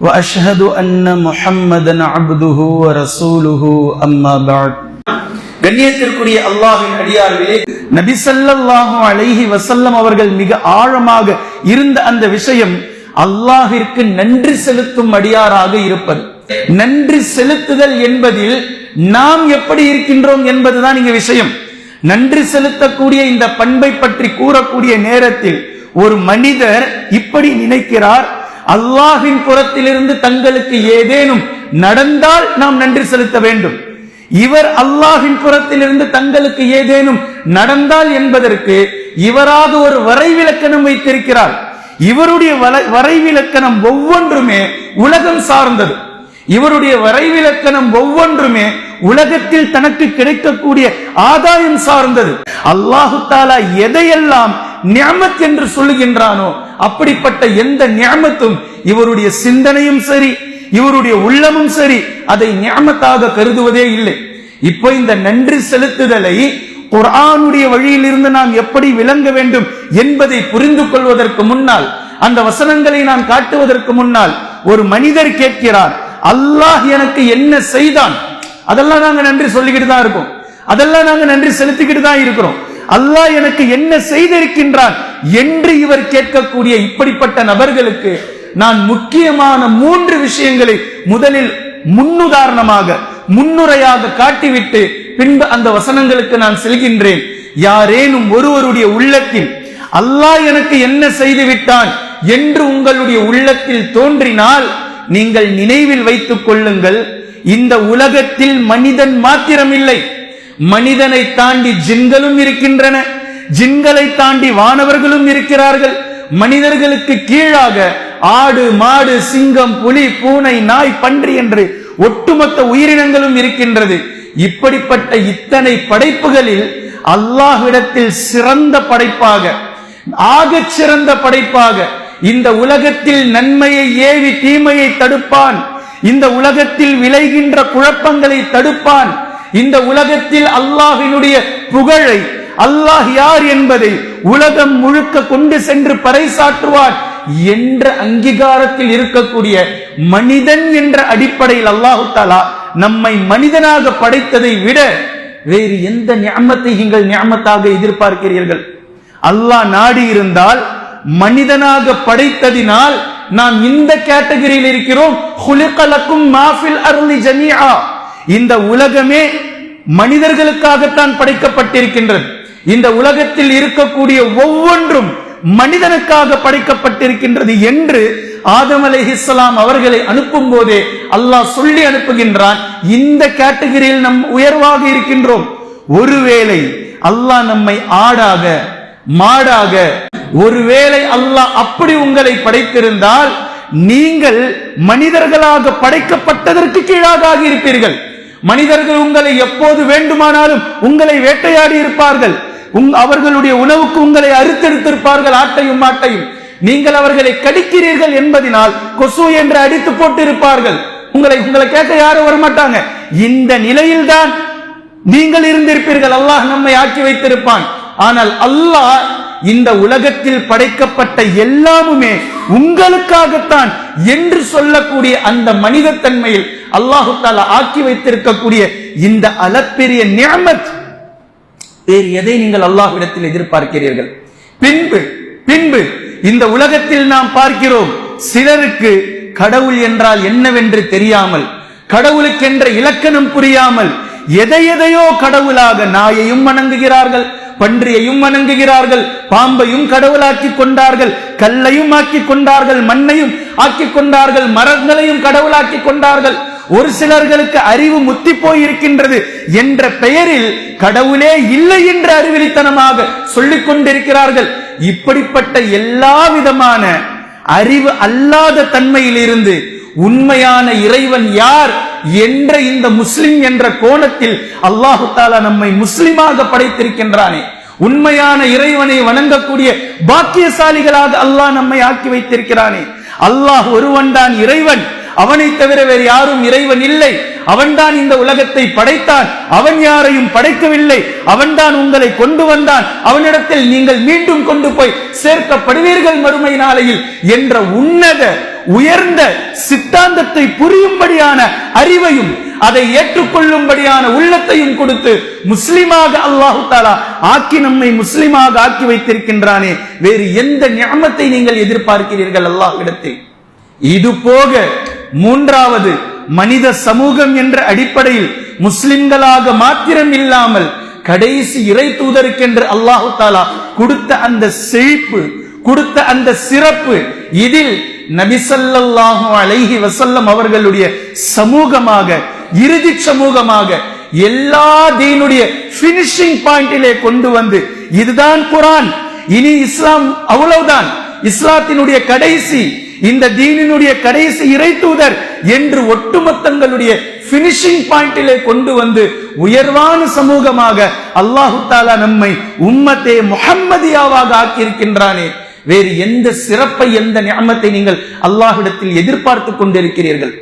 واشهد ان محمدا عبده ورسوله اما بعد கண்ணியத்திற்குரிய அல்லாஹ்வின் அடியார்களே நபி ஸல்லல்லாஹு அலைஹி வஸல்லம் அவர்கள் மிக ஆழமாக இருந்த அந்த விஷயம் அல்லாஹ்விற்கு நன்றி செலுத்தும் அடியாராக இருப்பது நன்றி செலுத்துதல் என்பதில் நாம் எப்படி இருக்கின்றோம் என்பதுதான் இங்க விஷயம் நன்றி செலுத்தக்கூடிய இந்த பண்பை பற்றி கூறக்கூடிய நேரத்தில் ஒரு மனிதர் இப்படி நினைக்கிறார் அல்லாஹின் புறத்திலிருந்து தங்களுக்கு ஏதேனும் நடந்தால் நாம் நன்றி செலுத்த வேண்டும். இவர் அல்லாஹின் புறத்திலிருந்து தங்களுக்கு ஏதேனும் நடந்தால் என்பதற்கு இவராக ஒரு வரைவிலக்கணம் வைத்திருக்கிறார். இவருடைய வரைவிலக்கணம் ஒவ்வொன்றுமே உலகம் சார்ந்தது. இவருடைய வரைவிலக்கணம் ஒவ்வொன்றுமே உலகத்தில் தனக்கு கிடைக்கக்கூடிய ஆதாயம் சார்ந்தது. அல்லாஹு தாலா எதையெல்லாம் நியமத் என்று சொல்லுகின்றானோ? அப்படிப்பட்ட எந்த நியமத்தும் இவருடைய சிந்தனையும் சரி இவருடைய உள்ளமும் சரி அதை நியமத்தாக கருதுவதே இல்லை. இப்போ இந்த நன்றி செலுத்துதலை குர்ஆனுடைய வழியிலிருந்து நாம் எப்படி விளங்க வேண்டும் என்பதை புரிந்து கொள்வதற்கு முன்னால் அந்த வசனங்களை நான் காட்டுவதற்கு முன்னால் ஒரு மனிதர் கேட்கிறார் அல்லாஹ் எனக்கு என்ன செய்தான்? அதெல்லாம் நாங்க நன்றி சொல்லிக்கிட்டு தான் இருக்கோம். அதெல்லாம் நாங்க நன்றி செலுத்திக்கிட்டு தான் இருக்கிறோம். அல்லாஹ் எனக்கு என்ன செய்திருக்கின்றான் என்று இவர் கேட்கக்கூடிய இப்படிப்பட்ட நபர்களுக்கு நான் முக்கியமான மூன்று விஷயங்களை முதலில் முன்னுதாரணமாக முன்னுரையாக காட்டிவிட்டு பின்பு அந்த வசனங்களுக்கு நான் செல்கின்றேன். யாரேனும் ஒருவருடைய உள்ளத்தில் அல்லாஹ் எனக்கு என்ன செய்து விட்டான் என்று உங்களுடைய உள்ளத்தில் தோன்றினால் நீங்கள் நினைவில் வைத்துக் கொள்ளுங்கள். இந்த உலகத்தில் மனிதன் மாத்திரமில்லை. மனிதனை தாண்டி ஜின்களும் இருக்கின்றன. ஜின்களை தாண்டி வானவர்களும் இருக்கிறார்கள். மனிதர்களுக்கு கீழாக ஆடு மாடு சிங்கம் புலி பூனை நாய் பன்றி என்று ஒட்டுமொத்த உயிரினங்களும் இருக்கின்றது. இப்படிப்பட்ட இத்தனை படைப்புகளில் அல்லாஹ்விடத்தில் சிறந்த படைப்பாக ஆக சிறந்த படைப்பாக இந்த உலகத்தில் நன்மையை ஏவி தீமையை தடுப்பான். இந்த உலகத்தில் விளைகின்ற குழப்பங்களை தடுப்பான். இந்த உலகத்தில் அல்லாஹினுடைய புகழை அல்லாஹ் யார் என்பதை உலகம் முழுக்க கொண்டு சென்று பறைசாற்றுவான் என்ற அங்கீகாரத்தில் இருக்கக்கூடிய மனிதன் என்ற அடிப்படையில் அல்லாஹு தாலா நம்மை மனிதனாக படைத்ததை விட வேறு எந்த ஞாமத்தை நீங்கள் ஞாமத்தாக எதிர்பார்க்கிறீர்கள். அல்லாஹ் நாடி இருந்தால் மனிதனாக படைத்ததினால் நாம் இந்த கேட்டகரியில் இருக்கிறோம். இந்த உலகமே மனிதர்களுக்காகத்தான் படைக்கப்பட்டிருக்கின்றது. இந்த உலகத்தில் இருக்கக்கூடிய ஒவ்வொன்றும் மனிதனுக்காக படைக்கப்பட்டிருக்கின்றது என்று ஆதம் அலைஹிஸ்ஸலாம் அவர்களை அனுப்பும் போதே அல்லாஹ் சொல்லி அனுப்புகின்றான். இந்த கேட்டகரியில் நம் உயர்வாக இருக்கின்றோம். ஒருவேளை அல்லாஹ் நம்மை ஆடாக மாடாக ஒருவேளை அல்லாஹ் அப்படி உங்களை படைத்திருந்தால் நீங்கள் மனிதர்களாக படைக்கப்பட்டதற்கு கீழாக ஆகியிருப்பீர்கள். மனிதர்கள் உங்களை எப்போது வேண்டுமானாலும் உங்களை வேட்டையாடி இருப்பார்கள். உங்- அவர்களுடைய உணவுக்கு உங்களை அறுத்தெடுத்திருப்பார்கள் ஆட்டையும் மாட்டையும். நீங்கள் அவர்களை கடிக்கிறீர்கள் என்பதினால் கொசு என்று அடித்து போட்டு இருப்பார்கள் உங்களை உங்களை கேட்க யாரும் வரமாட்டாங்க. இந்த நிலையில்தான் நீங்கள் இருந்திருப்பீர்கள். அல்லாஹ் நம்மை ஆக்கி வைத்திருப்பான். ஆனால் அல்லாஹ் இந்த உலகத்தில் படைக்கப்பட்ட எல்லாமுமே உங்களுக்காகத்தான் என்று சொல்லக்கூடிய அந்த மனித தன்மையில் அல்லாஹு தாலா ஆக்கி வைத்திருக்கக்கூடிய இந்த அளப்பெரிய நியமத். வேறு எதை நீங்கள் அல்லாஹ்விடத்தில் எதிர்பார்க்கிறீர்கள்? பின்பு பின்பு இந்த உலகத்தில் நாம் பார்க்கிறோம் சிலருக்கு கடவுள் என்றால் என்னவென்று தெரியாமல் கடவுளுக்கென்ற இலக்கணம் புரியாமல் எதை எதையோ கடவுளாக நாயையும் வணங்குகிறார்கள் பன்றியையும் வணங்குகிறார்கள் பாம்பையும் கடவுளாக்கி கொண்டார்கள் கல்லையும் ஆக்கி கொண்டார்கள் மண்ணையும் ஆக்கி கொண்டார்கள் மரங்களையும் கடவுளாக்கி கொண்டார்கள். ஒரு சிலர்களுக்கு அறிவு முத்தி போயிருக்கின்றது என்ற பெயரில் கடவுளே இல்லை என்று அறிவிலித்தனமாக சொல்லிக் கொண்டிருக்கிறார்கள். இப்படிப்பட்ட எல்லா விதமான அறிவு அல்லாத தன்மையில் இருந்து உண்மையான இறைவன் யார் என்ற இந்த முஸ்லிம் என்ற கோணத்தில் அல்லாஹு தாலா நம்மை முஸ்லிமாக படைத்திருக்கின்றானே. உண்மையான இறைவனை வணங்கக்கூடிய பாக்கியசாலிகளாக அல்லாஹ் நம்மை ஆக்கி வைத்திருக்கிறானே. அல்லாஹ் ஒருவன் தான் இறைவன். அவனை தவிர வேறு யாரும் இறைவன் இல்லை. அவன்தான் இந்த உலகத்தை படைத்தான். அவன் யாரையும் படைக்கவில்லை. அவன்தான் உங்களை கொண்டு வந்தான். அவனிடத்தில் நீங்கள் மீண்டும் கொண்டு போய் சேர்க்கப்படுவீர்கள் மறுமை நாளையில் என்ற உன்னத உயர்ந்த சித்தாந்தத்தை புரியும்படியான அறிவையும் அதை ஏற்றுக்கொள்ளும்படியான உள்ளத்தையும் கொடுத்து முஸ்லிமாக அல்லாஹு தாலா ஆக்கி நம்மை முஸ்லிமாக ஆக்கி வைத்திருக்கின்றானே. வேறு எந்த ஞாபத்தை நீங்கள் எதிர்பார்க்கிறீர்கள் அல்லாஹ்விடத்தில்? இது போக மூன்றாவது மனித சமூகம் என்ற அடிப்படையில் முஸ்லிம்களாக மாத்திரம் இல்லாமல் கடைசி இறை தூதருக்கென்று அல்லாஹு தாலா கொடுத்த அந்த செழிப்பு கொடுத்த அந்த சிறப்பு இதில் நபிசல்லாஹு அலைஹி வசல்லம் அவர்களுடைய சமூகமாக இறுதி சமூகமாக எல்லா தீனுடைய பினிஷிங் பாயிண்டிலே கொண்டு வந்து இதுதான் குரான். இனி இஸ்லாம் அவ்வளவுதான். இஸ்லாத்தினுடைய கடைசி இந்த தீனினுடைய கடைசி இறை தூதர் என்று ஒட்டுமொத்தங்களுடைய பினிஷிங் பாயிண்டிலே கொண்டு வந்து உயர்வான சமூகமாக அல்லாஹு தாலா நம்மை உம்மத்தே முகம்மதியாவாக ஆக்கியிருக்கின்றானே. வேறு எந்த சிறப்பை எந்த ஞாபத்தை நீங்கள் அல்லாஹிடத்தில் எதிர்பார்த்து கொண்டிருக்கிறீர்கள்?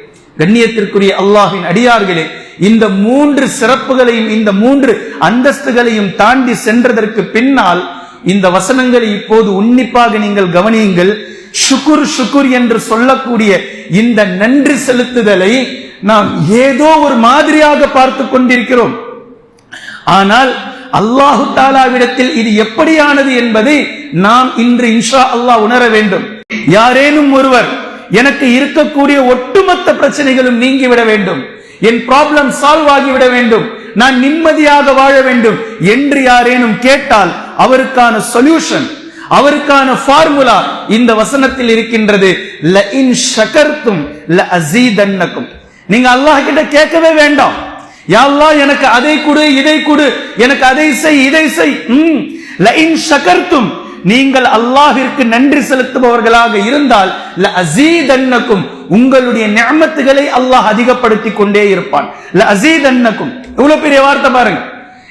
கண்ணியத்திற்குரிய அல்லாஹின் அடியார்களே இந்த மூன்று சிறப்புகளையும் இந்த மூன்று அந்தஸ்துகளையும் தாண்டி சென்றதற்கு பின்னால் இந்த வசனங்களை இப்போது உன்னிப்பாக நீங்கள் கவனியுங்கள். சுக்குர் சுக்குர் என்று சொல்லக்கூடிய இந்த நன்றி செலுத்துதலை நாம் ஏதோ ஒரு மாதிரியாக பார்த்து கொண்டிருக்கிறோம். ஆனால் அல்லாஹு தாலாவிடத்தில் இது எப்படியானது என்பதை நாம் இன்று இன்ஷா அல்லாஹ் உணர வேண்டும். யாரேனும் ஒருவர் எனக்கு இருக்கக்கூடிய ஒட்டுமொத்த பிரச்சனைகளும் நீங்கிவிட வேண்டும். என் ப்ராப்ளம் சால்வ் ஆகிவிட வேண்டும். நான் நிம்மதியாக வாழ வேண்டும் என்று யாரேனும் கேட்டால் அவருக்கான சொல்யூஷன் அவருக்கான ஃபார்முலா இந்த வசனத்தில் இருக்கின்றது. ல இன் ஷகர்த்தும் ல அசீதன்னக்கும் நீங்க அல்லாஹ் கிட்ட கேட்கவே வேண்டாம். யாழ்லா அல்லாஹ் எனக்கு அதை கொடு இதை கொடு எனக்கு அதை செய் இதை செய். ல இன் ஷகர்த்தும் நீங்கள் அல்லாஹிற்கு நன்றி செலுத்துபவர்களாக இருந்தால் அசீதன்னக்கும் உங்களுடைய நியமத்துகளை அல்லாஹ் அதிகப்படுத்தி கொண்டே இருப்பான். அசீதன்னக்கும் பெரிய வார்த்தை பாருங்க.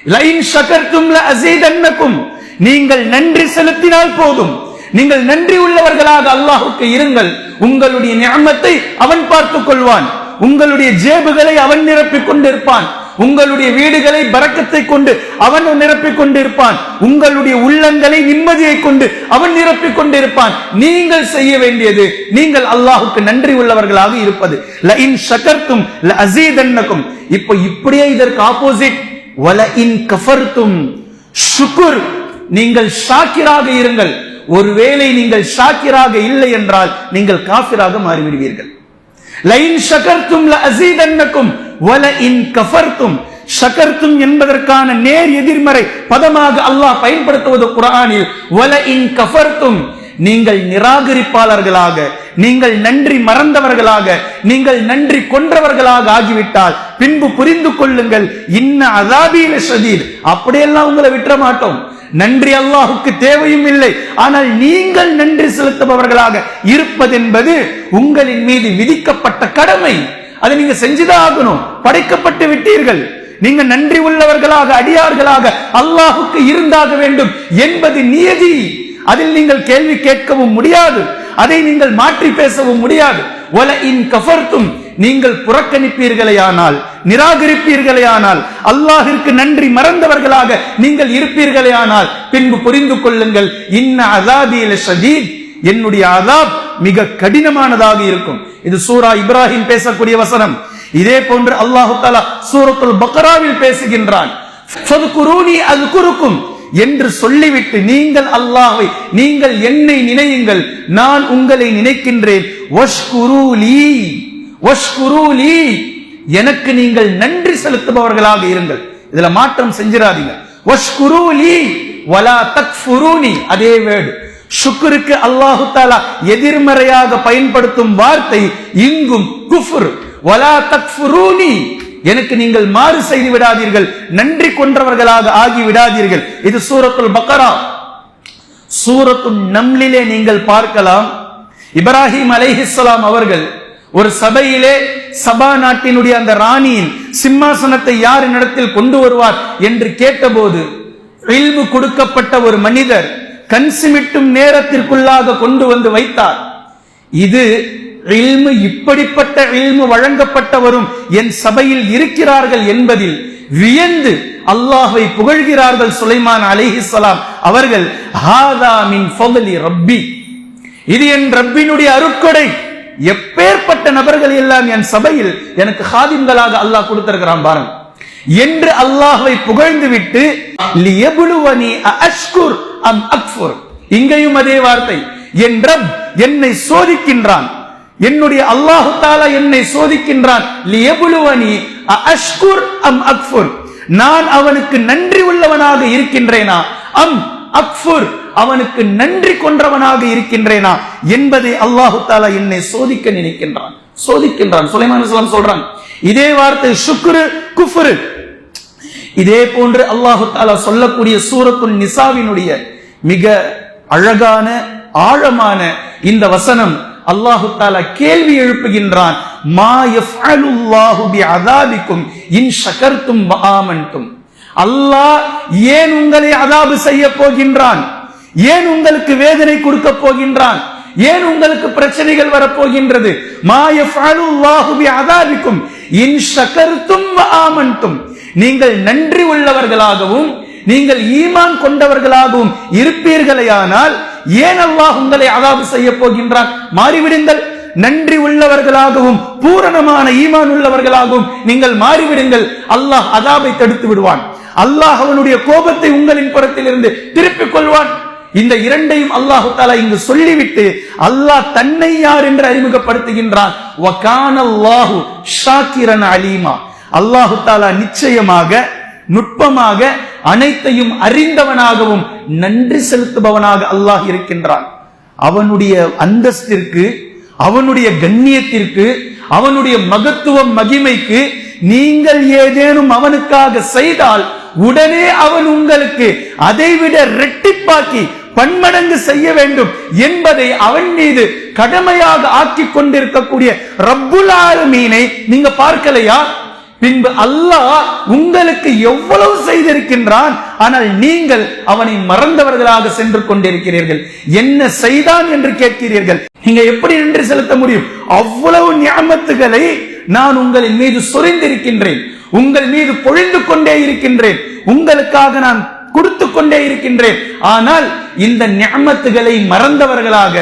லைன் ஷகர்த்தும் அசீதன்னக்கும் நீங்கள் நன்றி செலுத்தினால் போதும். நீங்கள் நன்றி உள்ளவர்களாக அல்லாஹுக்கு இருங்கள். உங்களுடைய நியமத்தை அவன் பார்த்துக் கொள்வான். உங்களுடைய ஜேபுகளை அவன் நிரப்பிக் கொண்டிருப்பான். உங்களுடைய வீடுகளை பறக்கத்தை கொண்டு அவன் நிரப்பிக் கொண்டிருப்பான். உங்களுடைய உள்ளங்களை நிம்மதியை கொண்டு அவன் நிரப்பிக் கொண்டிருப்பான். நீங்கள் செய்ய வேண்டியது நீங்கள் அல்லாஹுக்கு நன்றி உள்ளவர்களாக இருப்பது. ல இன் ஷகர்த்தும் ல அசீதன்னக்கும் இப்போ இப்படியே இதற்கு ஆப்போசிட் வல இன் கஃபர்த்தும் நீங்கள் ஷாக்கிராக இருங்கள். ஒருவேளை நீங்கள் ஷாக்கிராக இல்லை என்றால் நீங்கள் காஃபிராக மாறிவிடுவீர்கள். லைன் ஷகர்த்தும் ல அசீதன்னக்கும் வல இன் கஃபர்த்தும் ஷகர்த்தும் என்பதற்கான நேர் எதிர்மறை பதமாக அல்லாஹ் பயன்படுத்துவது குரானில் வல இன் கஃபர்த்தும் நீங்கள் நிராகரிப்பாளர்களாக நீங்கள் நன்றி மறந்தவர்களாக நீங்கள் நன்றி கொன்றவர்களாக ஆகிவிட்டால் பின்பு புரிந்து கொள்ளுங்கள் இன்ன அதாபீல சதீர் அப்படியெல்லாம் உங்களை விட்டுற மாட்டோம் நன்றி அல்லாஹுக்கு தேவையும் இல்லை ஆனால் நீங்கள் நன்றி செலுத்துபவர்களாக இருப்பதென்பது உங்களின் மீது விதிக்கப்பட்ட கடமை அதை நீங்க செஞ்சுதான் ஆகணும். படைக்கப்பட்டு விட்டீர்கள். நீங்க நன்றி உள்ளவர்களாக அடியார்களாக அல்லாஹுக்கு இருந்தாக வேண்டும் என்பது நியதி. அதில் நீங்கள் கேள்வி கேட்கவும் முடியாது. அதை நீங்கள் மாற்றி பேசவும் முடியாது. ஒல இன் கஃபர்த்தும் நீங்கள் புறக்கணிப்பீர்களேயானால் நிராகரிப்பீர்களேயானால் அல்லாஹிற்கு நன்றி மறந்தவர்களாக நீங்கள் இருப்பீர்களேயானால் பின்பு புரிந்து கொள்ளுங்கள். இன்ன அதாபியில ஷதீத். என்னுடைய அதாப் மிக கடினமானதாக இருக்கும். இது சூரா இப்ராஹிம் பேசக்கூடிய வசனம். இதே போன்று அல்லாஹு தாலா சூரத்துல் பக்ராவில் பேசுகின்றான். என்று சொல்லிவிட்டு நீங்கள் அல்லாஹை நீங்கள் என்னை நினையுங்கள் நான் உங்களை நினைக்கின்றேன். எனக்கு நீங்கள் நன்றி செலுத்துபவர்களாக இருங்கள். இதுல மாற்றம் செஞ்சிடாதீங்க. வலா அதே வேடு சுக்குருக்கு அல்லாஹு தாலா எதிர்மறையாக பயன்படுத்தும் வார்த்தை இங்கும் குஃபுர். வலா தக்ஃபுரூனி. எனக்கு நீங்கள் மாறு செய்து விடாதீர்கள். நன்றி கொன்றவர்களாக ஆகி விடாதீர்கள். இது சூரத்துல் பக்கரா. சூரத்து நம்லிலே நீங்கள் பார்க்கலாம். இப்ராஹிம் அலைஹிஸ்லாம் அவர்கள் ஒரு சபையிலே சபா நாட்டினுடைய அந்த ராணியின் சிம்மாசனத்தை யார் இடத்தில் கொண்டு வருவார் என்று கேட்டபோது இல்மு கொடுக்கப்பட்ட ஒரு மனிதர் கண் சிமிட்டும் நேரத்திற்குள்ளாக கொண்டு வந்து வைத்தார். இது இல்மு இப்படிப்பட்ட இல்மு வழங்கப்பட்டவரும் என் சபையில் இருக்கிறார்கள் என்பதில் வியந்து அல்லாஹை புகழ்கிறார்கள் சுலைமான் அலிஹிசலாம் அவர்கள் ரப்பி. இது என் ரப்பினுடைய அருட்கொடை. எப்பேற்பட்ட நபர்கள் எல்லாம் என் சபையில் எனக்கு ஹாதிம்களாக அல்லாஹ் கொடுத்திருக்கிறான் பாருங்க. என்று அல்லாஹை புகழ்ந்து விட்டு லியபுலுவனி அஷ்குர் அம் அக்ஃபுர். இங்கேயும் அதே வார்த்தை. என் ரப் என்னை சோதிக்கின்றான். என்னுடைய அல்லாஹு தாலா என்னை சோதிக்கின்றான். லியபுலுவனி அஷ்குர் அம் அக்ஃபுர். நான் அவனுக்கு நன்றி உள்ளவனாக இருக்கின்றேனா? அம் அக்ஃபுர். அவனுக்கு நன்றி கொன்றவனாக இருக்கின்றேனா? என்பதை அல்லாஹு தாலா என்னை சோதிக்க நினைக்கின்றான். சோதிக்கின்றான். சுலைமான் இஸ்லாம் சொல்றான். இதே வார்த்தை சுக்ரு குஃபுரு. இதே போன்று அல்லாஹு தாலா சொல்லக்கூடிய சூரத்துல் நிசாவினுடைய மிக அழகான ஆழமான இந்த வசனம் அல்லாஹு தாலா கேள்வி எழுப்புகின்றான். மா யஃஅலுல்லாஹு பிஅதாபிக்கும் இன் ஷகர்தும் வ ஆமன்தும். அல்லாஹ் ஏன் உங்களை அதாபு செய்ய போகின்றான்? ஏன் உங்களுக்கு வேதனை கொடுக்க போகின்றான்? ஏன் உங்களுக்கு பிரச்சனைகள் வரப்போகின்றது மா யஃஅலுல்லாஹு பிஅதாபிக்கும் இன் ஷகர்தும் வ ஆமன்தும். நீங்கள் நன்றி உள்ளவர்களாகவும் நீங்கள் ஈமான் கொண்டவர்களாகவும் இருப்பீர்களேயானால் ஏன் அல்லாஹ் உங்களை அதாவது செய்ய போகின்றான்? மாறிவிடுங்கள். நன்றி உள்ளவர்களாகவும் பூரணமான ஈமான் உள்ளவர்களாகவும் நீங்கள் மாறிவிடுங்கள். அல்லாஹ் அதாபை தடுத்து விடுவான். அல்லாஹ் அவனுடைய கோபத்தை உங்களின் புறத்தில் இருந்து திருப்பிக் கொள்வான். இந்த இரண்டையும் அல்லாஹு தாலா இங்கு சொல்லிவிட்டு அல்லாஹ் தன்னை யார் என்று அறிமுகப்படுத்துகின்றான். ஷாக்கிரன் அலீமா. அல்லாஹு தாலா நிச்சயமாக நுட்பமாக அனைத்தையும் அறிந்தவனாகவும் நன்றி செலுத்துபவனாக அல்லாஹ் இருக்கின்றான். அவனுடைய அந்தஸ்திற்கு அவனுடைய கண்ணியத்திற்கு அவனுடைய மகத்துவம் மகிமைக்கு நீங்கள் ஏதேனும் அவனுக்காக செய்தால் உடனே அவன் உங்களுக்கு அதைவிட ரெட்டிப்பாக்கி பன்மடங்கு செய்ய வேண்டும் என்பதை அவன் மீது கடமையாக ஆக்கி கொண்டிருக்கக்கூடிய ரப்புல் ஆலமீனை நீங்க பார்க்கலையா? பின்பு அல்லாஹ் உங்களுக்கு எவ்வளவு செய்திருக்கின்றான் ஆனால் நீங்கள் அவனை மறந்தவர்களாக சென்று கொண்டிருக்கிறீர்கள். என்ன செய்தான் என்று கேட்கிறீர்கள். நீங்க எப்படி நன்றி செலுத்த முடியும்? அவ்வளவு ஞாபகத்துகளை நான் உங்களின் மீது சொரிந்திருக்கின்றேன். உங்கள் மீது பொழிந்து கொண்டே இருக்கின்றேன். உங்களுக்காக நான் கொடுத்து கொண்டே இருக்கின்றேன். ஆனால் இந்த ஞாபகத்துகளை மறந்தவர்களாக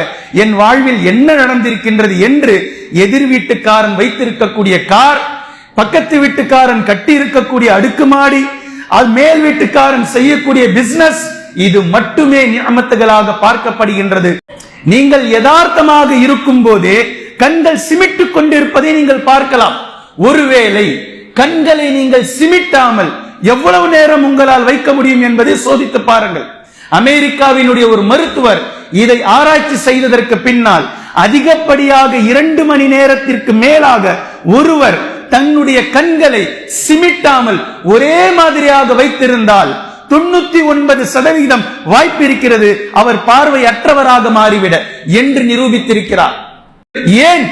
என் வாழ்வில் என்ன நடந்திருக்கின்றது என்று எதிர் வீட்டுக்காரன் வைத்திருக்கக்கூடிய கார் பக்கத்து வீட்டுக்காரன் கட்டி இருக்கக்கூடிய அடுக்குமாடி அது மேல் வீட்டுக்காரன் செய்யக்கூடிய பிசினஸ் இது மட்டுமே நியமத்துகளாக பார்க்கப்படுகின்றது. நீங்கள் யதார்த்தமாக இருக்கும் போதே கண்கள் சிமிட்டுக் கொண்டிருப்பதை நீங்கள் பார்க்கலாம். ஒருவேளை கண்களை நீங்கள் சிமிட்டாமல் எவ்வளவு நேரம் உங்களால் வைக்க முடியும் என்பதை சோதித்து பாருங்கள். அமெரிக்காவினுடைய ஒரு மருத்துவர் இதை ஆராய்ச்சி செய்ததற்கு பின்னால் அதிகப்படியாக இரண்டு மணி நேரத்திற்கு மேலாக ஒருவர் தன்னுடைய கண்களை சிமிட்டாமல் ஒரே மாதிரியாக வைத்திருந்தால் தொண்ணூத்தி ஒன்பது சதவீதம் வாய்ப்பு இருக்கிறது. அவர் பார்வையற்றவராக மாறிவிட என்று நிரூபித்திருக்கிறார். ஏன்?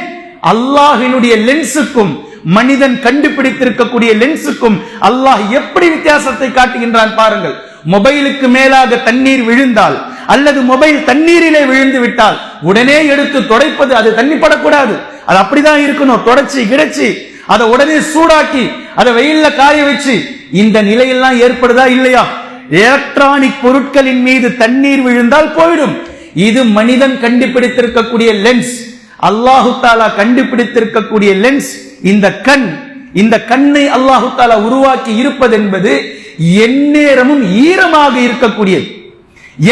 அல்லாஹினுடைய லென்ஸுக்கும் மனிதன் கண்டுபிடித்திருக்கக்கூடிய லென்ஸுக்கும் அல்லாஹ் எப்படி வித்தியாசத்தை காட்டுகின்றான் பாருங்கள். மொபைலுக்கு மேலாக தண்ணீர் விழுந்தால் அல்லது மொபைல் தண்ணீரிலே விழுந்து விட்டால் உடனே எடுத்து துடைப்பது அது தண்ணி படக்கூடாது அது அப்படிதான் இருக்கணும். தொடச்சி கிடைச்சி. அதை உடனே சூடாக்கி அதை வெயில்ல காய வச்சு இந்த நிலையெல்லாம் ஏற்படுதா இல்லையா? எலக்ட்ரானிக் பொருட்களின் மீது தண்ணீர் விழுந்தால் போயிடும். இது மனிதன் கண்டுபிடித்திருக்கக்கூடிய லென்ஸ் அல்லாஹு தாலா கண்டுபிடித்திருக்கக்கூடிய லென்ஸ் இந்த கண் இந்த கண்ணை அல்லாஹு தாலா உருவாக்கி இருப்பது என்பது எந்நேரமும் ஈரமாக இருக்கக்கூடியது.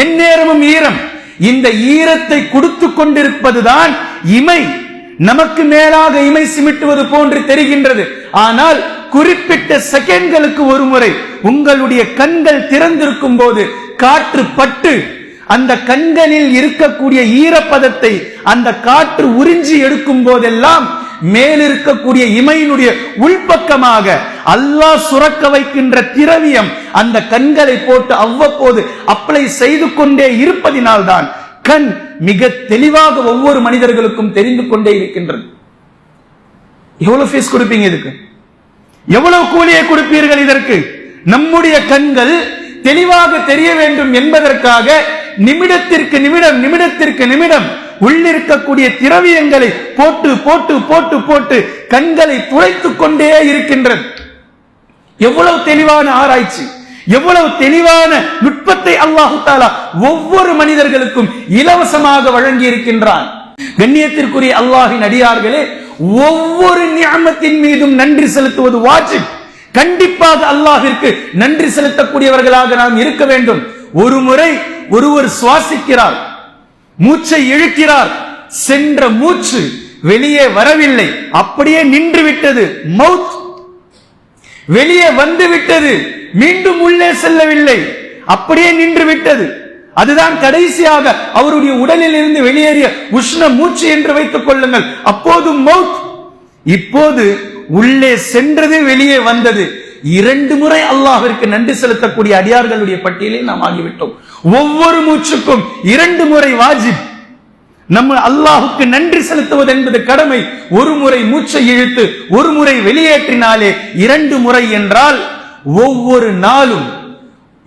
எந்நேரமும் ஈரம். இந்த ஈரத்தை கொடுத்து கொண்டிருப்பதுதான் இமை. நமக்கு மேலாக இமை சிமிட்டுவது போன்று தெரிகின்றது. ஆனால் குறிப்பிட்ட செகண்ட்களுக்கு ஒரு முறை உங்களுடைய கண்கள் திறந்திருக்கும் போது காற்று பட்டு அந்த கண்களில் இருக்கக்கூடிய ஈரப்பதத்தை அந்த காற்று உறிஞ்சி எடுக்கும் போதெல்லாம் மேலிருக்கக்கூடிய இமையினுடைய உள்பக்கமாக அல்லாஹ் சுரக்க வைக்கின்ற திரவியம் அந்த கண்களை போட்டு அவ்வப்போது அப்ளை செய்து கொண்டே இருப்பதினால்தான் கண் மிக தெளிவாக ஒவ்வொரு மனிதர்களுக்கும் தெரிந்து கொண்டே இருக்கின்றது. எவ்வளவு ஃபீஸ் கொடுப்பீங்க இதுக்கு? எவ்வளவு கூலியை கொடுப்பீர்கள் இதற்கு? நம்முடைய கண்கள் தெளிவாக தெரிய வேண்டும் என்பதற்காக நிமிடத்திற்கு நிமிடம் நிமிடத்திற்கு நிமிடம் உள்ளிருக்கக்கூடிய திரவியங்களை போட்டு போட்டு போட்டு போட்டு கண்களை துளைத்துக் கொண்டே இருக்கின்றது. எவ்வளவு தெளிவான ஆராய்ச்சி. எவ்வளவு தெளிவான நுட்பத்தை அல்லாஹு தாலா ஒவ்வொரு மனிதர்களுக்கும் இலவசமாக வழங்கி இருக்கின்றான் கண்ணியத்திற்குரிய அல்லாஹின் அடியார்களே ஒவ்வொரு நியமத்தின் மீதும் நன்றி செலுத்துவது வாஜிப். கண்டிப்பாக அல்லாஹிற்கு நன்றி செலுத்தக்கூடியவர்களாக நாம் இருக்க வேண்டும். ஒரு முறை ஒருவர் சுவாசிக்கிறார் மூச்சை இழுக்கிறார் சென்ற மூச்சு வெளியே வரவில்லை. அப்படியே நின்று விட்டது மவுத் வெளியே வந்து விட்டது மீண்டும் உள்ளே செல்லவில்லை. அப்படியே நின்று விட்டது அதுதான் கடைசியாக அவருடைய உடலில் இருந்து வெளியேறிய உஷ்ண மூச்சு என்று வைத்துக் கொள்ளுங்கள். அப்போது மவுத் இப்போது உள்ளே சென்றது வெளியே வந்தது. இரண்டு முறை அல்லாஹிற்கு நன்றி செலுத்தக்கூடிய அடியார்களுடைய பட்டியலில் நாம் ஆகிவிட்டோம். ஒவ்வொரு மூச்சுக்கும் இரண்டு முறை வாஜிப். நம்ம அல்லாஹுக்கு நன்றி செலுத்துவது என்பது கடமை. ஒரு முறை மூச்சை இழுத்து ஒரு முறை வெளியேற்றினாலே இரண்டு முறை என்றால் ஒவ்வொரு நாளும்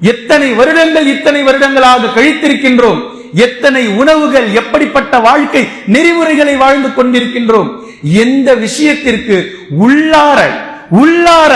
எத்தனை வருடங்கள் இத்தனை வருடங்களாக கழித்திருக்கின்றோம்? எத்தனை உணவுகள் எப்படிப்பட்ட வாழ்க்கை நெறிமுறைகளை வாழ்ந்து கொண்டிருக்கின்றோம்? எந்த விஷயத்திற்கு உள்ளார உள்ளார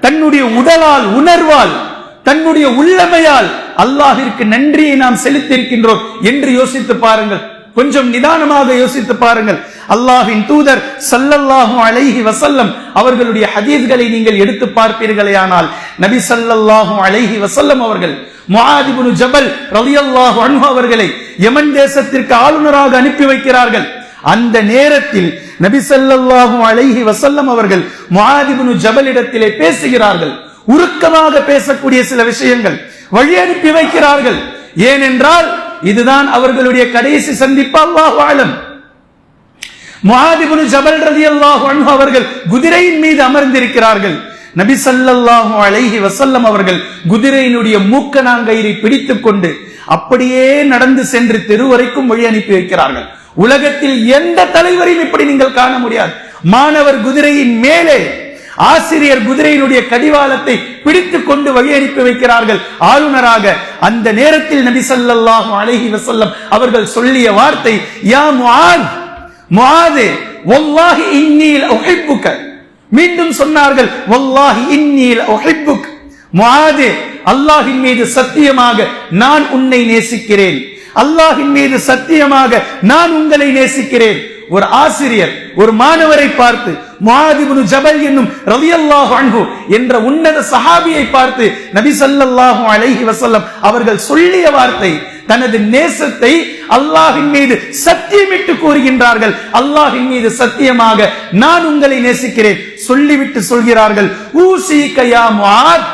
தன்னுடைய உடலால் உணர்வால் தன்னுடைய உள்ளமையால் அல்லாஹிற்கு நன்றியை நாம் செலுத்தியிருக்கின்றோம் என்று யோசித்து பாருங்கள். கொஞ்சம் நிதானமாக யோசித்து பாருங்கள். அல்லாஹின் தூதர் சல்லல்லாஹு அலைஹி வசல்லம் அவர்களுடைய ஹதீஸ்களை நீங்கள் எடுத்து பார்ப்பீர்களே ஆனால் நபி சல்லல்லாஹு அலைஹி வசல்லம் அவர்கள் முஹாதிபுனு ஜபல் ரலியல்லாஹு அன்ஹு அவர்களை யமன் தேசத்திற்கு ஆளுநராக அனுப்பி வைக்கிறார்கள். அந்த நேரத்தில் நபி சல்லல்லாஹு அலைஹி வசல்லம் அவர்கள் முஹாதிபுனு ஜபலிடத்திலே பேசுகிறார்கள். உருக்கமாக பேசக்கூடிய சில விஷயங்கள் வழி அனுப்பி வைக்கிறார்கள். ஏனென்றால் இதுதான் அவர்களுடைய கடைசி சந்திப்பு அல்லாஹ் ஆலம் முஹாதிபுனு ஜபல் ரலியல்லாஹு அல்லாஹ் அவர்கள் குதிரையின் மீது அமர்ந்திருக்கிறார்கள். நபி சல்லாஹூ அலைஹி வசல்லம் அவர்கள் குதிரையினுடைய மூக்கணாங்கயிறை பிடித்துக் கொண்டு அப்படியே நடந்து சென்று தெருவரைக்கும் வழி அனுப்பி வைக்கிறார்கள். உலகத்தில் எந்த தலைவரையும் இப்படி நீங்கள் காண முடியாது. மாணவர் குதிரையின் மேலே ஆசிரியர் குதிரையினுடைய கடிவாளத்தை பிடித்துக் கொண்டு வழி அனுப்பி வைக்கிறார்கள். ஆளுநராக அந்த நேரத்தில் நபி சொல்லாஹு அலைஹி வசல்லம் அவர்கள் சொல்லிய வார்த்தை யா முஆத் முஆதே வல்லாஹி இன்னீ உஹிப்புக மீண்டும் சொன்னார்கள் வல்லாஹி இன்னீ உஹிப்புக் முஆதே அல்லாஹின் மீது சத்தியமாக நான் உன்னை நேசிக்கிறேன். அல்லாஹின் மீது சத்தியமாக நான் உங்களை நேசிக்கிறேன். ஒரு ஆசிரியர் ஒரு மாணவரை பார்த்து முஹாதிபுனு ஜபல் என்னும் ரலியல்லாஹு அன்ஹு என்ற உன்னத சஹாபியை பார்த்து நபி ஸல்லல்லாஹு அலைஹி வஸல்லம் அவர்கள் சொல்லிய வார்த்தை தனது நேசத்தை அல்லாஹின் மீது சத்தியமிட்டு கூறுகின்றார்கள். அல்லாஹின் மீது சத்தியமாக நான் உங்களை நேசிக்கிறேன் சொல்லிவிட்டு சொல்கிறார்கள். ஊசி கயா முஆத்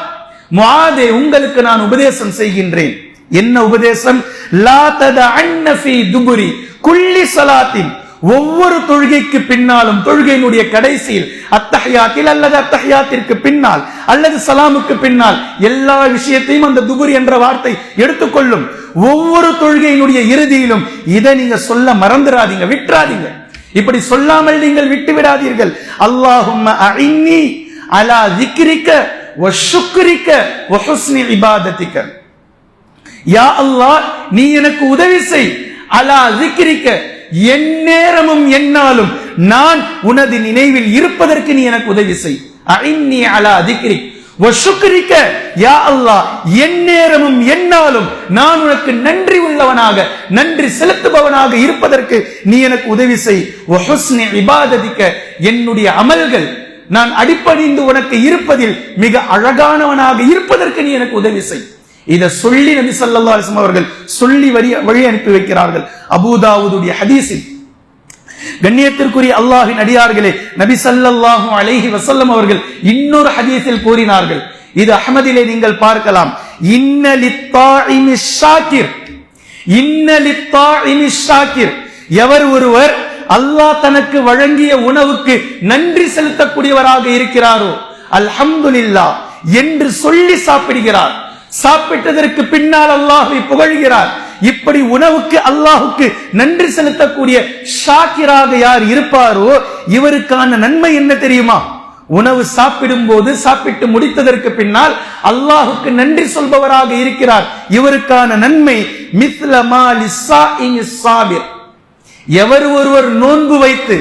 முஆதே உங்களுக்கு நான் உபதேசம் செய்கின்றேன். என்ன உபதேசம்? லா ததஅன்ன ஃபீ துபுரி குல்லி சலாத்தின் ஒவ்வொரு தொழுகைக்கு பின்னாலும் தொழுகையினுடைய கடைசியில் அத்தஹியாத்தில் அல்லது அத்தஹியாத்திற்கு பின்னால் அல்லது சலாமுக்கு பின்னால் எல்லா விஷயத்தையும் அந்த துபுரி என்ற வார்த்தை எடுத்துக்கொள்ளும். ஒவ்வொரு தொழுகையினுடைய இறுதியிலும் இதை நீங்க சொல்ல மறந்துடாதீங்க விட்டுறாதீங்க. இப்படி சொல்லாமல் நீங்கள் விட்டு விடாதீர்கள் அல்லாஹும் அலா திக்ரிக்க வ ஷுக்ரிக்க இபாதத்திக்க. யா அல்லாஹ் நீ எனக்கு உதவி செய். அலா திக்ரிக்க எந்நேரமும் என்னாலும் நான் உனது நினைவில் இருப்பதற்கு நீ எனக்கு உதவி செய். அஇன்னி அலா திக்ரிக் வஷுக்ரிக்க யா அல்லாஹ் எந்நேரமும் என்னாலும் நான் உனக்கு நன்றி உள்ளவனாக நன்றி செலுத்துபவனாக இருப்பதற்கு நீ எனக்கு உதவி செய். வஹுஸ்னி இபாததிக்க என்னுடைய அமல்கள் நான் அடிப்பணிந்து உனக்கு இருப்பதில் மிக அழகானவனாக இருப்பதற்கு நீ எனக்கு உதவி செய். இதை சொல்லி நபி சல்லா அலைஹி அவர்கள் சொல்லி வரி வழி அனுப்பி வைக்கிறார்கள். அபூதாவுதுடைய ஹதீஸில் கண்ணியத்திற்குரிய அல்லாஹின் அடியார்களே நபி ஸல்லல்லாஹு அலைஹி வசல்லம் அவர்கள் இன்னொரு ஹதீஸில் கூறினார்கள். இது அகமதிலே நீங்கள் பார்க்கலாம். இன்ன எவர் ஒருவர் அல்லாஹ் தனக்கு வழங்கிய உணவுக்கு நன்றி செலுத்தக்கூடியவராக இருக்கிறாரோ அல்ஹம்துலில்லாஹ் என்று சொல்லி சாப்பிடுகிறார். சாப்பிட்டதற்கு பின்னால் அல்லாஹை புகழ்கிறார். இப்படி உணவுக்கு அல்லாஹுக்கு நன்றி செலுத்தக்கூடிய ஷாக்கிராக யார் இருப்பாரோ இவருக்கான நன்மை என்ன தெரியுமா? உணவு சாப்பிடும் போது சாப்பிட்டு முடித்ததற்கு பின்னால் அல்லாஹுக்கு நன்றி சொல்பவராக இருக்கிறார். இவருக்கான நன்மை சாபிர். எவர் ஒருவர் நோன்பு வைத்து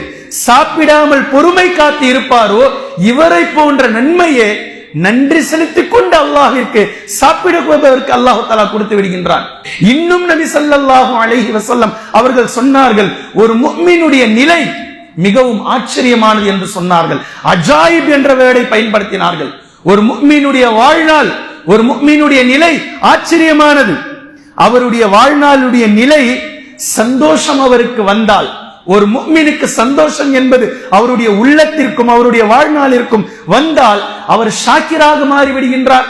சாப்பிடாமல் பொறுமை காத்து இருப்பாரோ இவரை போன்ற நன்மையே நன்றி செலுத்திக் கொண்டு அல்லாஹிற்கு சாப்பிடுவதற்கு அல்லாஹு தாலா கொடுத்து விடுகின்றான். இன்னும் நபி சல்லாஹு அலைஹி வசல்லம் அவர்கள் சொன்னார்கள் ஒரு முக்மீனுடைய நிலை மிகவும் ஆச்சரியமானது என்று சொன்னார்கள். அஜாயிப் என்ற வேடை பயன்படுத்தினார்கள். ஒரு முக்மீனுடைய வாழ்நாள் ஒரு முக்மீனுடைய நிலை ஆச்சரியமானது. அவருடைய வாழ்நாளுடைய நிலை சந்தோஷம் அவருக்கு வந்தால் ஒரு முக்மினுக்கு சந்தோஷம் என்பது அவருடைய உள்ளத்திற்கும் அவருடைய வாழ்நாளிற்கும் வந்தால் அவர் ஷாக்கிராக மாறிவிடுகின்றார்.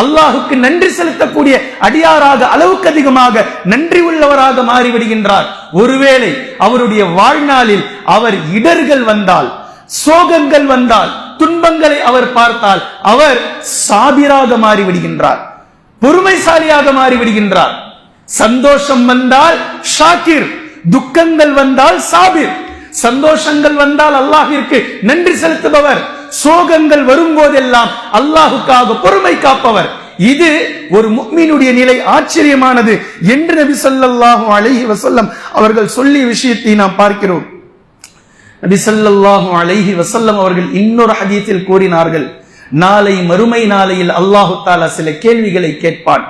அல்லாஹுக்கு நன்றி செலுத்தக்கூடிய அடியாராக அளவுக்கு அதிகமாக நன்றி உள்ளவராக மாறிவிடுகின்றார். ஒருவேளை அவருடைய வாழ்நாளில் அவர் இடர்கள் வந்தால் சோகங்கள் வந்தால் துன்பங்களை அவர் பார்த்தால் அவர் சாபிராக மாறிவிடுகின்றார். பொறுமைசாலியாக மாறிவிடுகின்றார். சந்தோஷம் வந்தால் ஷாக்கிர் துக்கங்கள் வந்தால் சாபிர். சந்தோஷங்கள் வந்தால் அல்லாஹிற்கு நன்றி செலுத்துபவர். சோகங்கள் வரும்போதெல்லாம் அல்லாஹுக்காக பொறுமை காப்பவர். இது ஒரு முக்மீனுடைய நிலை ஆச்சரியமானது என்று நபி ஸல்லல்லாஹு அலைஹி வசல்லம் அவர்கள் சொல்லிய விஷயத்தை நாம் பார்க்கிறோம். நபி ஸல்லல்லாஹு அலைஹி வசல்லம் அவர்கள் இன்னொரு ஹதீத்தில் கூறினார்கள் நாளை மறுமை நாளையில் அல்லாஹு தாலா சில கேள்விகளை கேட்பான்.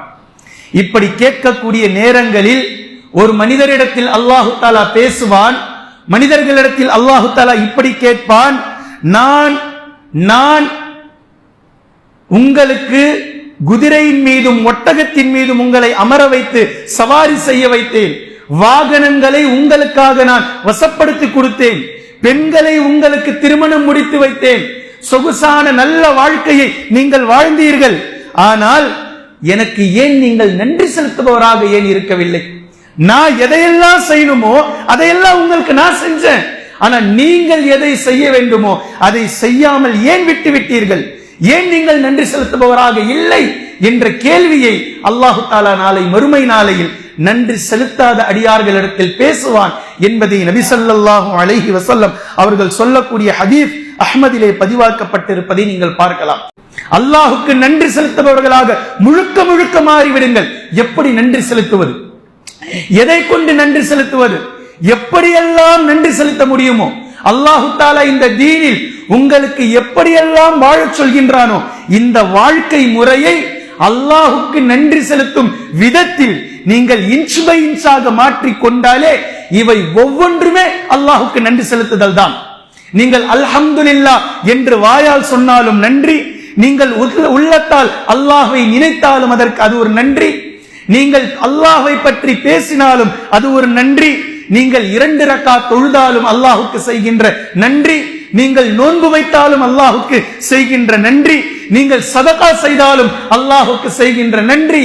இப்படி கேட்கக்கூடிய நேரங்களில் ஒரு மனிதரிடத்தில் அல்லாஹு தாலா பேசுவான் மனிதர்களிடத்தில் அல்லாஹு தாலா இப்படி கேட்பான் நான் நான் உங்களுக்கு குதிரையின் மீதும் ஒட்டகத்தின் மீதும் உங்களை அமர வைத்து சவாரி செய்ய வைத்தேன். வாகனங்களை உங்களுக்காக நான் வசப்படுத்தி கொடுத்தேன். பெண்களை உங்களுக்கு திருமணம் முடித்து வைத்தேன். சொகுசான நல்ல வாழ்க்கையை நீங்கள் வாழ்ந்தீர்கள். ஆனால் எனக்கு ஏன் நீங்கள் நன்றி செலுத்துபவராக ஏன் இருக்கவில்லை? நான் எதையெல்லாம் செய்யணுமோ அதையெல்லாம் உங்களுக்கு நான் செஞ்சேன். ஆனா நீங்கள் எதை செய்ய வேண்டுமோ அதை செய்யாமல் ஏன் விட்டு விட்டீர்கள்? ஏன் நீங்கள் நன்றி செலுத்துபவராக இல்லை என்ற கேள்வியை அல்லாஹு தாலா நாளை மறுமை நாளையில் நன்றி செலுத்தாத அடியார்களிடத்தில் பேசுவான் என்பதை நபி அழகி வசல்லம் அவர்கள் சொல்லக்கூடிய ஹதீப் அஹ்மதிலே பதிவாக்கப்பட்டிருப்பதை நீங்கள் பார்க்கலாம். அல்லாஹுக்கு நன்றி செலுத்துபவர்களாக முழுக்க முழுக்க மாறிவிடுங்கள். எப்படி நன்றி செலுத்துவது? எதை கொண்டு நன்றி செலுத்துவது? எப்படியெல்லாம் நன்றி செலுத்த முடியுமோ? அல்லாஹு தாலா இந்த தீனில் உங்களுக்கு எப்படியெல்லாம் வாழச் சொல்கின்றானோ இந்த வாழ்க்கை முறையை அல்லாஹுக்கு நன்றி செலுத்தும் விதத்தில் நீங்கள் இன்ச் பை இன்ச்சாக மாற்றிக் கொண்டாலே இவை ஒவ்வொன்றுமே அல்லாஹுக்கு நன்றி செலுத்துதல் தான். நீங்கள் அல்ஹம்துலில்லா என்று வாயால் சொன்னாலும் நன்றி நீங்கள் உள்ள- உள்ளத்தால் அல்லாஹை நினைத்தாலும் அதற்கு அது ஒரு நன்றி. நீங்கள் அல்லாஹை பற்றி பேசினாலும் அது ஒரு நன்றி. நீங்கள் இரண்டு ரக்கா தொழுதாலும் அல்லாஹுக்கு செய்கின்ற நன்றி. நீங்கள் நோன்பு வைத்தாலும் அல்லாஹுக்கு செய்கின்ற நன்றி. நீங்கள் சதகா செய்தாலும் அல்லாஹுக்கு செய்கின்ற நன்றி.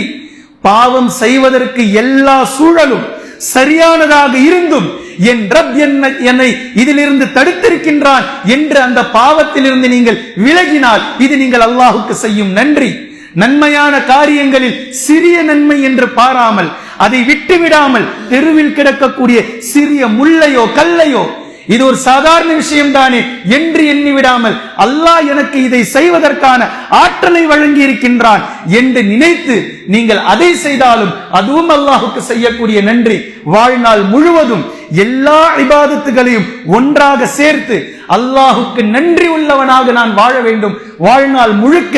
பாவம் செய்வதற்கு எல்லா சூழலும் சரியானதாக இருந்தும் என் ரப் என்ன என்னை இதிலிருந்து தடுத்திருக்கின்றான் என்று அந்த பாவத்திலிருந்து நீங்கள் விலகினால் இது நீங்கள் அல்லாஹுக்கு செய்யும் நன்றி. நன்மையான காரியங்களில் சிறிய நன்மை என்று பாராமல் அதை விட்டுவிடாமல் தெருவில் கிடக்கக்கூடிய சிறிய முள்ளையோ கல்லையோ இது ஒரு சாதாரண விஷயம் தானே என்று எண்ணி விடாமல் அல்லாஹ் எனக்கு இதை செய்வதற்கான ஆற்றலை வழங்கி இருக்கின்றான் என்று நினைத்து நீங்கள் அதை செய்தாலும் அதுவும் அல்லாஹுக்கு செய்யக்கூடிய நன்றி. வாழ்நாள் முழுவதும் எல்லா இபாதத்துகளையும் ஒன்றாக சேர்த்து அல்லாஹுக்கு நன்றி உள்ளவனாக நான் வாழ வேண்டும். வாழ்நாள் முழுக்க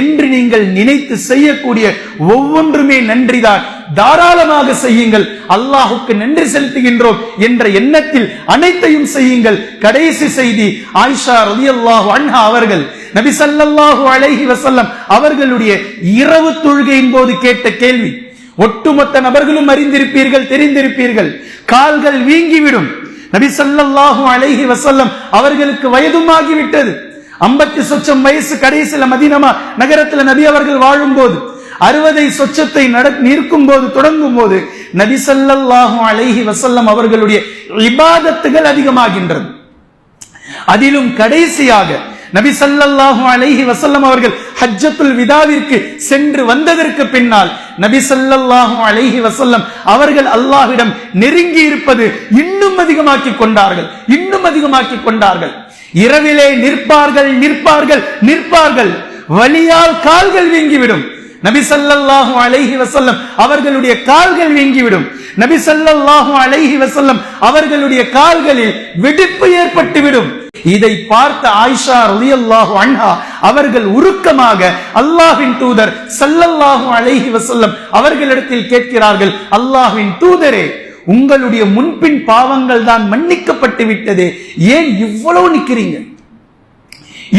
என்று நீங்கள் நினைத்து செய்யக்கூடிய ஒவ்வொன்றுமே நன்றிதான். தாராளமாக செய்யுங்கள். அல்லாஹுக்கு நன்றி செலுத்துகின்றோம் என்ற எண்ணத்தில் அனைத்தையும் செய்யுங்கள். கடைசி செய்தி ஆயிஷா ரலியல்லாஹு அன்ஹா அவர்கள் நபி சல்லாஹு அலைஹி வசல்லம் அவர்களுடைய இரவு தொழுகையின் போது கேட்ட கேள்வி ஒட்டுமொத்த நபர்களும் அறிந்திருப்பீர்கள் தெரிந்திருப்பீர்கள். கால்கள் வீங்கிவிடும். நபி சல்லாஹு அலைஹி வசல்லம் அவர்களுக்கு வயதும் ஆகிவிட்டது ஐம்பத்தி சொச்சம் வயசு கடைசியில மதீனமா நகரத்துல நபி அவர்கள் வாழும் போது அறுவதை சொச்சத்தை நட நிற்கும் போது தொடங்கும் போது நபி ஸல்லல்லாஹு அலைஹி வசல்லம் அவர்களுடைய இபாதத்துகள் அதிகமாகின்றது. அதிலும் கடைசியாக நபி ஸல்லல்லாஹு அலைஹி வசல்லம் அவர்கள் ஹஜ்ஜத்துல் விதாவிற்கு சென்று வந்ததற்கு பின்னால் நபி ஸல்லல்லாஹு அலைஹி வசல்லம் அவர்கள் அல்லாஹ்விடம் நெருங்கி இருப்பது இன்னும் அதிகமாக்கி கொண்டார்கள் இன்னும் அதிகமாக்கி கொண்டார்கள். இரவிலே நிற்பார்கள் நிற்பார்கள் நிற்பார்கள். வழியால் கால்கள் வீங்கிவிடும். நபி அலைஹி வசல்லம் அவர்களுடைய கால்கள் வீங்கிவிடும். நபி அலைஹி வசல்லம் அவர்களுடைய கால்களில் வெடிப்பு ஏற்பட்டுவிடும். இதை பார்த்த ஆயிஷா ரலியல்லாஹு அன்ஹா அவர்கள் உருக்கமாக அல்லாஹின் தூதர் சல்லல்லாஹு அலைஹி வசல்லம் அவர்களிடத்தில் கேட்கிறார்கள் அல்லாஹின் தூதரே உங்களுடைய முன்பின் பாவங்கள் தான் மன்னிக்கப்பட்டு விட்டதே. ஏன் இவ்வளவு நிற்கிறீங்க?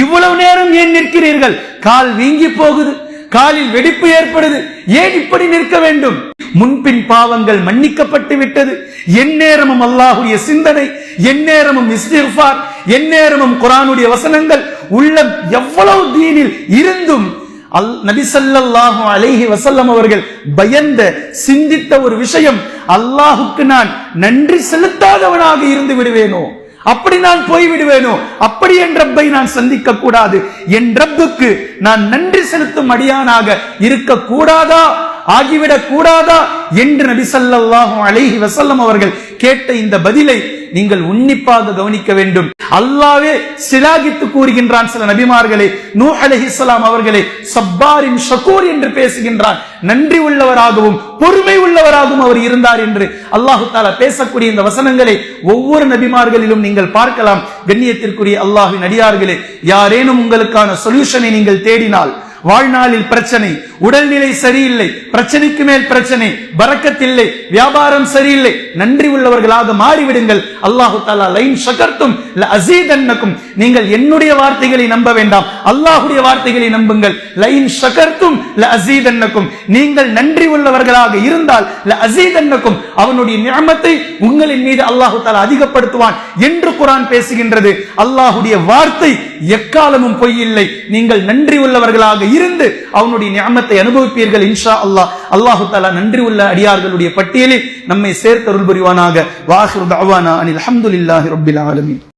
இவ்வளவு நேரம் ஏன் நிற்கிறீர்கள்? கால் வீங்கி போகுது. காலில் வெடிப்பு ஏற்படுது. ஏன் இப்படி நிற்க வேண்டும்? முன்பின் பாவங்கள் மன்னிக்கப்பட்டு விட்டது. எந்நேரமும் அல்லாஹுடைய சிந்தனை எந்நேரமும் இஸ்திஃபார் எந்நேரமும் குரானுடைய வசனங்கள் உள்ளம் எவ்வளவு தீனில் இருந்தும் அல் நபிசல்லாஹு ஸல்லல்லாஹு அலைஹி வஸல்லம் அவர்கள் பயந்த சிந்தித்த ஒரு விஷயம் அல்லாஹுக்கு நான் நன்றி செலுத்தாதவனாக இருந்து விடுவேனோ? அப்படி நான் போய் விடுவேனோ? அப்படி என் ரப்பை நான் சந்திக்க கூடாது என் ரப்புக்கு நான் நன்றி செலுத்தும் அடியானாக இருக்க கூடாதா ஆகிவிடக் கூடாதா என்று நபி ஸல்லல்லாஹு அலைஹி வசல்லம் அவர்கள் கேட்ட இந்த பதிலை நீங்கள் உன்னிப்பாக கவனிக்க வேண்டும். அல்லாவே சிலாகித்து கூறுகின்றான் சில நபிமார்களை நூ அலஹிஸ்லாம் அவர்களை சப்பாரின் ஷக்கூர் என்று பேசுகின்றான். நன்றி உள்ளவராகவும் பொறுமை உள்ளவராகவும் அவர் இருந்தார் என்று அல்லாஹு தாலா பேசக்கூடிய இந்த வசனங்களை ஒவ்வொரு நபிமார்களிலும் நீங்கள் பார்க்கலாம். கண்ணியத்திற்குரிய அல்லாஹின் அடியார்களே யாரேனும் உங்களுக்கான சொல்யூஷனை நீங்கள் தேடினால் வாழ்நாளில் பிரச்சனை. உடல்நிலை சரியில்லை. பிரச்சனைக்கு மேல் பிரச்சனை. பறக்கத்தில்லை. வியாபாரம் சரியில்லை. நன்றி உள்ளவர்களாக மாறிவிடுங்கள். அல்லாஹு தாலா லைன் ஷகர்த்தும் அசீதன்னக்கும் நீங்கள் என்னுடைய வார்த்தைகளை நம்ப வேண்டாம். அல்லாஹுடைய வார்த்தைகளை நம்புங்கள். லைன் ஷகர்த்தும் அசீதன்னக்கும் நீங்கள் நன்றி உள்ளவர்களாக இருந்தால் அசீதன்னக்கும் அவனுடைய நியமத்தை உங்களின் மீது அல்லாஹு தாலா அதிகப்படுத்துவான் என்று குரான் பேசுகின்றது. அல்லாஹுடைய வார்த்தை எக்காலமும் பொய் இல்லை. நீங்கள் நன்றி உள்ளவர்களாக இருந்து அவனுடைய நியமத்தை அனுபவிப்பீர்கள் இன்ஷா அல்லாஹ் அல்லாஹு தாலா நன்றி உள்ள அடியார்களுடைய பட்டியலில் நம்மை சேர்த்தருள் புரிவானாக வாஹிர் தஅவானா அனில் அஹமதுல்லாஹி ரபில் ஆலமின்.